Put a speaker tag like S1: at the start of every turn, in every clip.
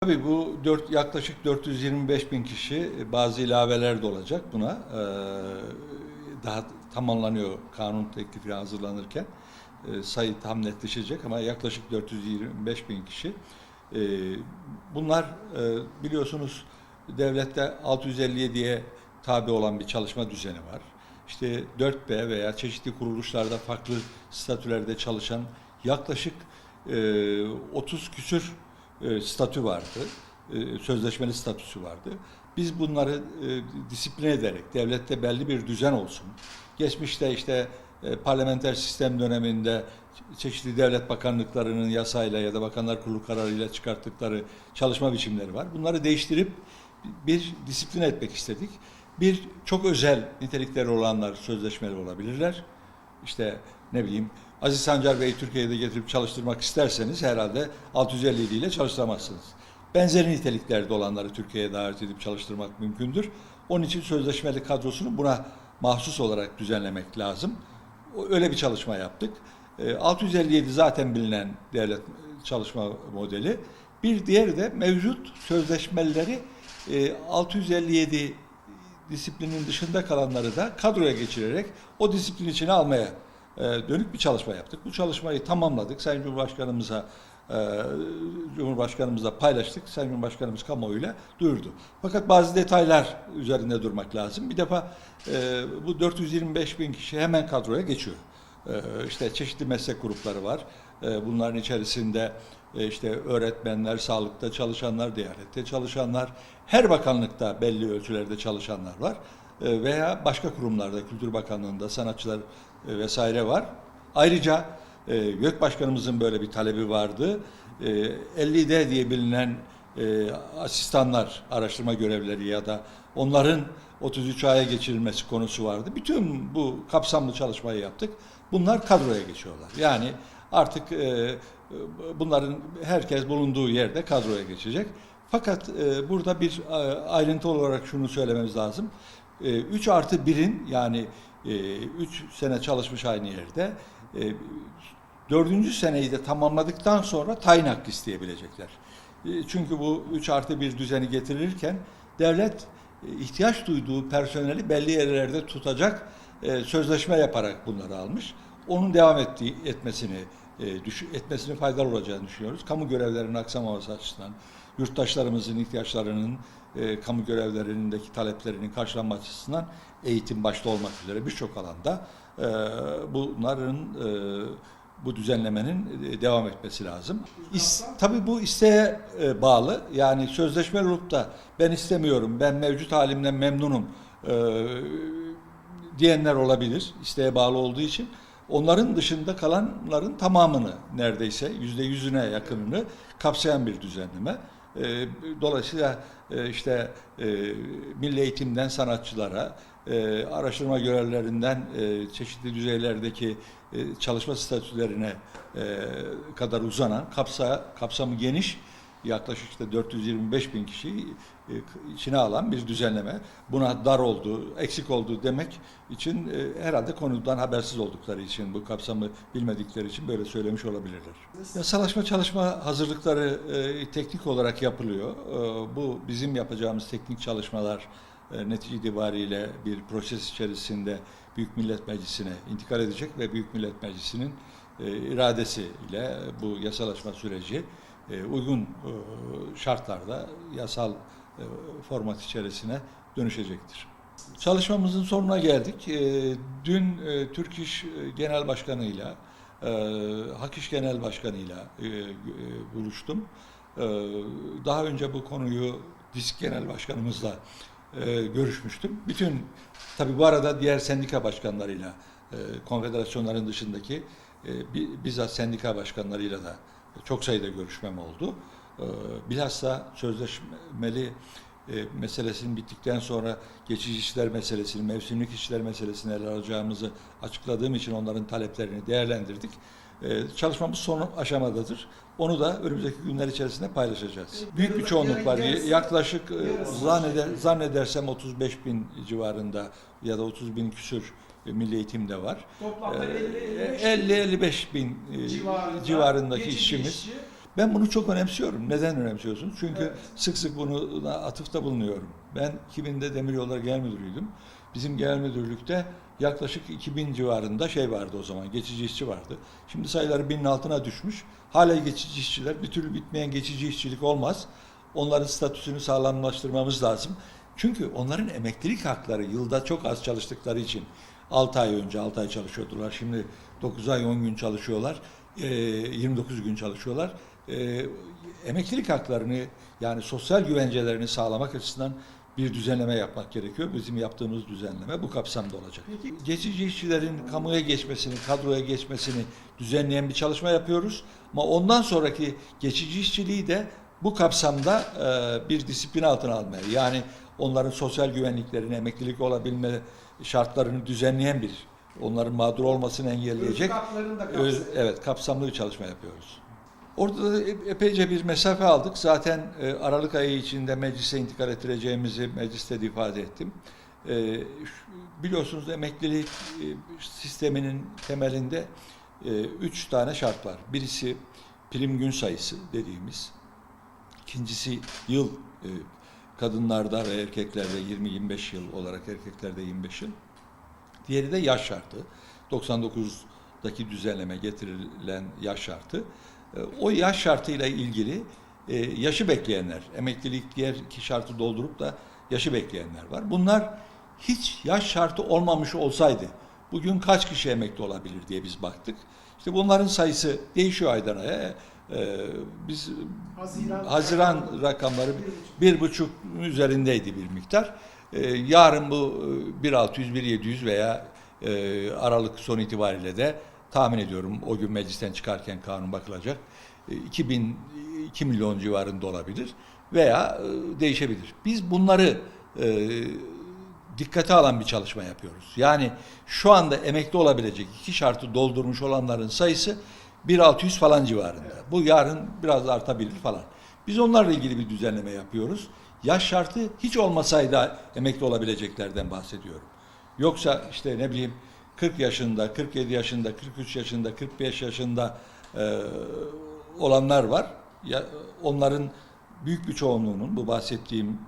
S1: Tabii bu 4, yaklaşık 425 bin kişi e, bazı ilaveler de olacak buna. Ee, daha tamamlanıyor kanun teklifi hazırlanırken. Ee, sayı tam netleşecek ama yaklaşık 425 bin kişi. Ee, bunlar e, biliyorsunuz devlette 657'ye tabi olan bir çalışma düzeni var. İşte 4B veya çeşitli kuruluşlarda farklı statülerde çalışan yaklaşık e, 30 küsür e, statü vardı. E, sözleşmeli statüsü vardı. Biz bunları e, disipline ederek devlette belli bir düzen olsun. Geçmişte işte e, parlamenter sistem döneminde çeşitli devlet bakanlıklarının yasayla ya da bakanlar kurulu kararıyla çıkarttıkları çalışma biçimleri var. Bunları değiştirip bir disiplin etmek istedik. Bir çok özel nitelikleri olanlar sözleşmeli olabilirler. İşte ne bileyim Aziz Sancar Bey'i Türkiye'de getirip çalıştırmak isterseniz herhalde 657 ile çalıştıramazsınız. Benzeri niteliklerde olanları Türkiye'ye davet edip çalıştırmak mümkündür. Onun için sözleşmeli kadrosunu buna mahsus olarak düzenlemek lazım. Öyle bir çalışma yaptık. E, 657 zaten bilinen devlet çalışma modeli. Bir diğeri de mevcut sözleşmeleri e, 657 disiplinin dışında kalanları da kadroya geçirerek o disiplin içine almaya e, dönük bir çalışma yaptık. Bu çalışmayı tamamladık. Sayın Cumhurbaşkanımıza e, Cumhurbaşkanımızla paylaştık. Sayın Cumhurbaşkanımız kamuoyuyla duyurdu. Fakat bazı detaylar üzerinde durmak lazım. Bir defa e, bu 425 bin kişi hemen kadroya geçiyor. E, işte çeşitli meslek grupları var. Bunların içerisinde işte öğretmenler, sağlıkta çalışanlar, diyanette çalışanlar, her bakanlıkta belli ölçülerde çalışanlar var. Veya başka kurumlarda, Kültür Bakanlığı'nda sanatçılar e, vesaire var. Ayrıca e, YÖK Başkanımızın böyle bir talebi vardı. E, 50D diye bilinen e, asistanlar, araştırma görevlileri ya da onların 33 aya geçirilmesi konusu vardı. Bütün bu kapsamlı çalışmayı yaptık. Bunlar kadroya geçiyorlar. Yani artık e, bunların herkes bulunduğu yerde kadroya geçecek. Fakat e, burada bir e, ayrıntı olarak şunu söylememiz lazım. 3 artı 1'in yani 3 sene çalışmış aynı yerde e, dördüncü seneyi de tamamladıktan sonra tayin hakkı isteyebilecekler. E, Çünkü bu 3 artı 1 düzeni getirilirken devlet e, ihtiyaç duyduğu personeli belli yerlerde tutacak e, sözleşme yaparak bunları almış. Onun devam ettiği, etmesini e, düş- etmesinin faydalı olacağını düşünüyoruz. Kamu görevlerinin aksamaması açısından, yurttaşlarımızın ihtiyaçlarının, e, kamu görevlerindeki taleplerinin karşılanması açısından eğitim başta olmak üzere birçok alanda e, bunların e, bu düzenlemenin e, devam etmesi lazım. İs, tabii bu isteğe e, bağlı. Yani sözleşme olup da ben istemiyorum, ben mevcut halimden memnunum e, diyenler olabilir. İsteğe bağlı olduğu için. Onların dışında kalanların tamamını neredeyse yüzde yüzüne yakınını kapsayan bir düzenleme. E, Dolayısıyla e, işte e, milli eğitimden sanatçılara, e, araştırma görevlilerinden e, çeşitli düzeylerdeki çalışma statülerine kadar uzanan, kapsa, kapsamı geniş, yaklaşık işte 425 bin kişiyi e, içine alan bir düzenleme. Buna dar oldu, eksik oldu demek için e, herhalde konudan habersiz oldukları için, bu kapsamı bilmedikleri için böyle söylemiş olabilirler. Yasalaşma çalışma hazırlıkları e, teknik olarak yapılıyor. Bu bizim yapacağımız teknik çalışmalar netice itibariyle bir proses içerisinde Büyük Millet Meclisi'ne intikal edecek ve Büyük Millet Meclisi'nin iradesiyle bu yasalaşma süreci e, uygun e, şartlarda yasal e, format içerisine dönüşecektir. Çalışmamızın sonuna geldik. Dün Türk İş Genel Başkanı'yla, e, Hak İş Genel Başkanı'yla e, e, buluştum. Daha önce bu konuyu DİSK Genel Başkanımızla görüşmüştüm. Bütün, tabi bu arada diğer sendika başkanlarıyla, e, konfederasyonların dışındaki e, bi- bizzat sendika başkanlarıyla da çok sayıda görüşmem oldu. E, bilhassa sözleşmeli e, meselesinin bittikten sonra geçici işler meselesini, mevsimlik işler meselesini ele alacağımızı açıkladığım için onların taleplerini değerlendirdik. E, çalışmamız son aşamadadır. Onu da önümüzdeki günler içerisinde paylaşacağız. Büyük bir çoğunluk var. Yaklaşık e, zanneder, zannedersem 35 bin civarında ya da 30 bin küsür milli eğitimde var.
S2: Toplamda
S1: Ee,
S2: 50-55
S1: 50-55 bin e,
S2: civarında
S1: civarındaki işçimiz.
S2: işçi.
S1: Ben bunu çok önemsiyorum. Neden önemsiyorsunuz? Çünkü
S2: Evet.
S1: sık sık bunu atıfta bulunuyorum. Ben 2000'de Demiryolları Genel Müdürüydüm. Bizim genel müdürlükte yaklaşık 2000 civarında şey vardı o zaman, geçici işçi vardı. Şimdi sayıları binin altına düşmüş. Hala geçici işçiler, bir türlü bitmeyen geçici işçilik olmaz. Onların statüsünü sağlamlaştırmamız lazım. Çünkü onların emeklilik hakları yılda çok az çalıştıkları için 6 ay önce 6 ay çalışıyordular. Şimdi 9 ay 10 gün çalışıyorlar. Ee, 29 gün çalışıyorlar. Ee, emeklilik haklarını yani sosyal güvencelerini sağlamak açısından bir düzenleme yapmak gerekiyor. Bizim yaptığımız düzenleme bu kapsamda olacak.
S2: Peki-
S1: Geçici işçilerin kamuya geçmesini, kadroya geçmesini düzenleyen bir çalışma yapıyoruz. Ama ondan sonraki geçici işçiliği de bu kapsamda e, bir disiplin altına almaya, yani onların sosyal güvenliklerini, emeklilik olabilme şartlarını düzenleyen bir, onların mağdur olmasını engelleyecek Öz- evet kapsamlı bir çalışma yapıyoruz. Orada da epeyce bir mesafe aldık. Zaten e, Aralık ayı içinde meclise intikal ettireceğimizi mecliste de ifade ettim. E, biliyorsunuz emeklilik e, sisteminin temelinde e, üç tane şart var. Birisi prim gün sayısı dediğimiz. İkincisi yıl e, kadınlarda ve erkeklerde 20-25 yıl olarak erkeklerde 25 yıl. Diğeri de yaş şartı. 99'daki düzenleme getirilen yaş şartı. E, O yaş şartıyla ilgili e, yaşı bekleyenler, emeklilik diğer iki şartı doldurup da yaşı bekleyenler var. Bunlar hiç yaş şartı olmamış olsaydı bugün kaç kişi emekli olabilir diye biz baktık. İşte bunların sayısı değişiyor aydan aya. E, Biz
S2: Haziran,
S1: Haziran rakamları
S2: Bir
S1: buçuk üzerindeydi bir miktar. Ee, yarın bu e, 1.600, 1.700 veya e, Aralık son itibariyle de tahmin ediyorum o gün meclisten çıkarken kanun bakılacak. E, 2000, 2 milyon civarında olabilir veya e, değişebilir. Biz bunları e, dikkate alan bir çalışma yapıyoruz. Yani şu anda emekli olabilecek iki şartı doldurmuş olanların sayısı 1.600 falan civarında. Bu yarın biraz artabilir falan. Biz onlarla ilgili bir düzenleme yapıyoruz. Yaş şartı hiç olmasaydı emekli olabileceklerden bahsediyorum. Yoksa işte ne bileyim 40 yaşında, 47 yaşında, 43 yaşında, 45 yaşında e, olanlar var. Ya, onların büyük bir çoğunluğunun bu bahsettiğim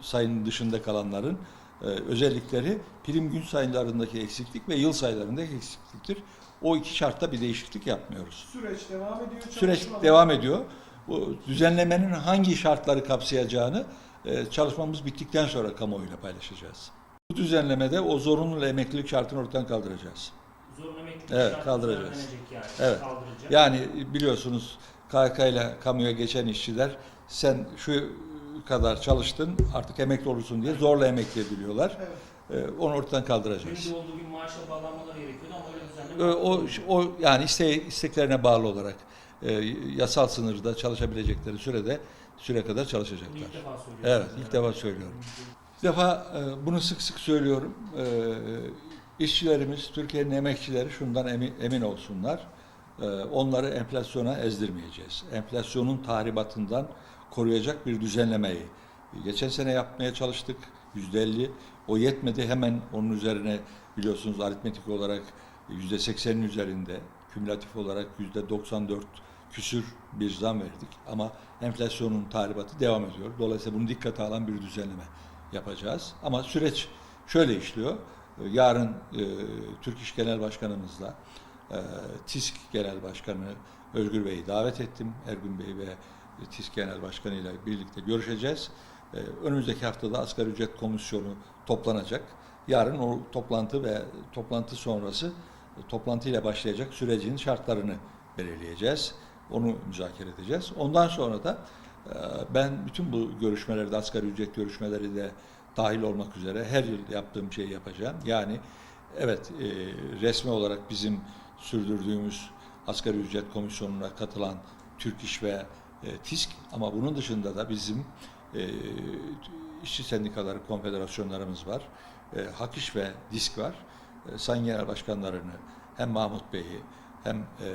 S1: sayının dışında kalanların e, özellikleri prim gün sayılarındaki eksiklik ve yıl sayılarındaki eksikliktir. O iki şartta bir değişiklik yapmıyoruz.
S2: Süreç devam ediyor.
S1: Süreç devam ediyor. Bu düzenlemenin hangi şartları kapsayacağını e, çalışmamız bittikten sonra kamuoyuyla paylaşacağız. Bu düzenlemede o zorunlu emeklilik şartını ortadan kaldıracağız.
S3: Zorunlu emeklilik
S1: Evet,
S3: şartı
S1: kaldıracağız.
S3: yani.
S1: Evet.
S3: Kaldıracak.
S1: Yani biliyorsunuz KK ile kamuya geçen işçiler sen şu kadar çalıştın artık emekli olursun diye zorla emekli ediliyorlar.
S2: Evet.
S1: E, onu ortadan kaldıracağız.
S3: Günde olduğu gün maaşa bağlanmaları gerekiyordu ama öyle düzenleme
S1: O,
S3: yapılmadı.
S1: o yani iste, isteklerine bağlı olarak e, yasal sınırda çalışabilecekleri sürede süre kadar
S3: Bunu
S1: çalışacaklar.
S3: ilk defa söylüyorsunuz.
S1: Evet, ilk defa söylüyorum. Bir defa e, bunu sık sık söylüyorum. E, işçilerimiz, Türkiye'nin emekçileri şundan emin, emin olsunlar. E, onları enflasyona ezdirmeyeceğiz. Enflasyonun tahribatından koruyacak bir düzenlemeyi geçen sene yapmaya çalıştık. Yüzde elli. O yetmedi. Hemen onun üzerine biliyorsunuz aritmetik olarak yüzde seksenin üzerinde kümülatif olarak yüzde 94 küsür bir zam verdik. Ama enflasyonun tahribatı devam ediyor. Dolayısıyla bunu dikkate alan bir düzenleme yapacağız. Ama süreç şöyle işliyor. Yarın e, Türk İş Genel Başkanımızla e, TİSK Genel Başkanı Özgür Bey'i davet ettim. Ergün Bey ve TİSK Genel Başkanı ile birlikte görüşeceğiz. E, önümüzdeki haftada asgari ücret komisyonu toplanacak. Yarın o toplantı ve toplantı sonrası toplantıyla başlayacak sürecin şartlarını belirleyeceğiz. Onu müzakere edeceğiz. Ondan sonra da e, ben bütün bu görüşmelerde asgari ücret görüşmeleri de dahil olmak üzere her yıl yaptığım şeyi yapacağım. Yani evet e, resmi olarak bizim sürdürdüğümüz asgari ücret komisyonuna katılan Türk İş ve e, TİSK ama bunun dışında da bizim e, işçi sendikaları, konfederasyonlarımız var. E, Hak İş ve DİSK var. E, Sayın Genel Başkanlarını hem Mahmut Bey'i hem e,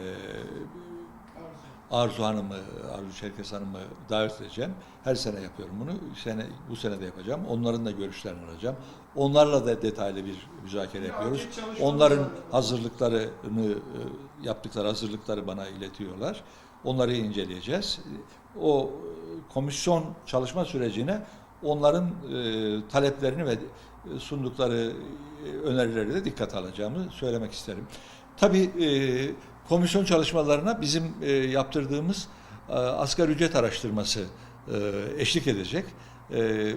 S1: Arzu Hanım'ı, Arzu Çerkes Hanım'ı davet edeceğim. Her sene yapıyorum bunu. Sene, bu sene de yapacağım. Onların da görüşlerini alacağım. Onlarla da detaylı bir müzakere yapıyoruz. Onların hazırlıklarını, e, yaptıkları hazırlıkları bana iletiyorlar. Onları inceleyeceğiz. O e, komisyon çalışma sürecine onların e, taleplerini ve e, sundukları önerileri de dikkate alacağımı söylemek isterim. Tabii komisyon çalışmalarına bizim yaptırdığımız e, asgari ücret araştırması eşlik edecek.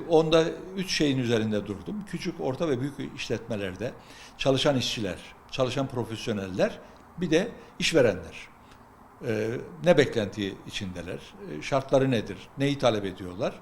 S1: Onda üç şeyin üzerinde durdum. Küçük, orta ve büyük işletmelerde çalışan işçiler, çalışan profesyoneller, bir de işverenler. E, ne beklenti içindeler, e, şartları nedir, neyi talep ediyorlar?